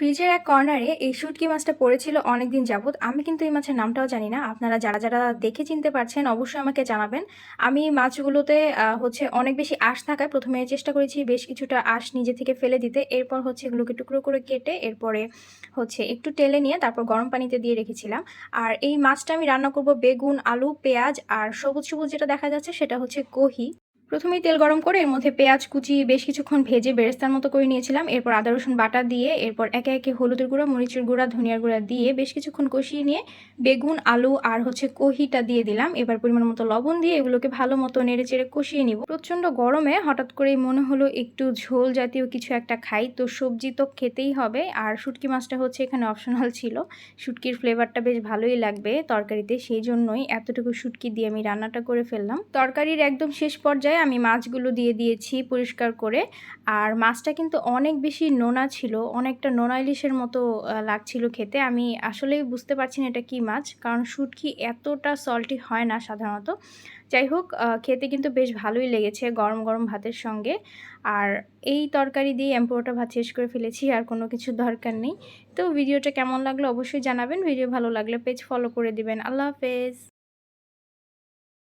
ফ্রিজের এক কর্নারে এই শুটকি মাছটা পড়েছিল অনেকদিন যাবৎ। আমি কিন্তু এই মাছের নামটাও জানি না। আপনারা যারা যারা দেখে চিনতে পারছেন, অবশ্যই আমাকে জানাবেন। আমি মাছগুলোতে হচ্ছে অনেক বেশি আঁশ থাকায় প্রথমে চেষ্টা করেছি বেশ কিছুটা আঁশ নিজে থেকে ফেলে দিতে। এরপর হচ্ছে এগুলোকে টুকরো করে কেটে এরপরে হচ্ছে একটু টেলে নিয়ে তারপর গরম পানিতে দিয়ে রেখেছিলাম। আর এই মাছটা আমি রান্না করব বেগুন, আলু, পেঁয়াজ আর সবুজ সবুজ যেটা দেখা যাচ্ছে সেটা হচ্ছে কহি। প্রথমেই তেল গরম করে এর মধ্যে পেঁয়াজ, কুচি, বেশ কিছুক্ষণ ভেজে বেরেস্তার মতো করে নিয়েছিলাম। এরপর আদা, রসুন বাটা দিয়ে, এরপর একে একে হলুদের গুঁড়া, মরিচের গুঁড়া, ধনিয়ার গুঁড়া দিয়ে বেশ কিছুক্ষণ কষিয়ে নিয়ে বেগুন, আলু আর হচ্ছে কহিটা দিয়ে দিলাম। এবার পরিমাণ মতো লবণ দিয়ে এগুলোকে ভালো মতো নেড়ে চেড়ে কষিয়ে নিব। প্রচণ্ড গরমে হঠাৎ করেই মনে হলো একটু ঝোল জাতীয় কিছু একটা খাই। তো সবজি তো খেতেই হবে। আর শুটকি মাছটা হচ্ছে এখানে অপশনাল ছিল। শুটকির ফ্লেভারটা বেশ ভালোই লাগবে তরকারিতে। সেই জন্যই এতটুকু শুটকি দিয়ে আমি রান্নাটা করে ফেললাম। তরকারির একদম শেষ পর্যায়ে আমি মাছগুলো দিয়ে দিয়েছি পরিষ্কার করে। আর মাছটা কিন্তু অনেক বেশি নোনা ছিল, অনেকটা নোনা ইলিশের মতো লাগছিল খেতে। আমি আসলেই বুঝতে পারছি না এটা কি মাছ, কারণ শুটকি এতটা সল্টি হয় না সাধারণত। যাই হোক খেতে কিন্তু বেশ ভালোই লেগেছে গরম গরম ভাতের সঙ্গে। আর এই তরকারি দিয়ে আমি পুরোটা ভাত শেষ করে ফেলেছি, আর কোনো কিছু দরকার নেই। তো ভিডিওটা কেমন লাগল অবশ্যই জানাবেন, ভিডিও ভালো লাগলে পেজ ফলো করে দিবেন। আল্লাহ হাফেজ।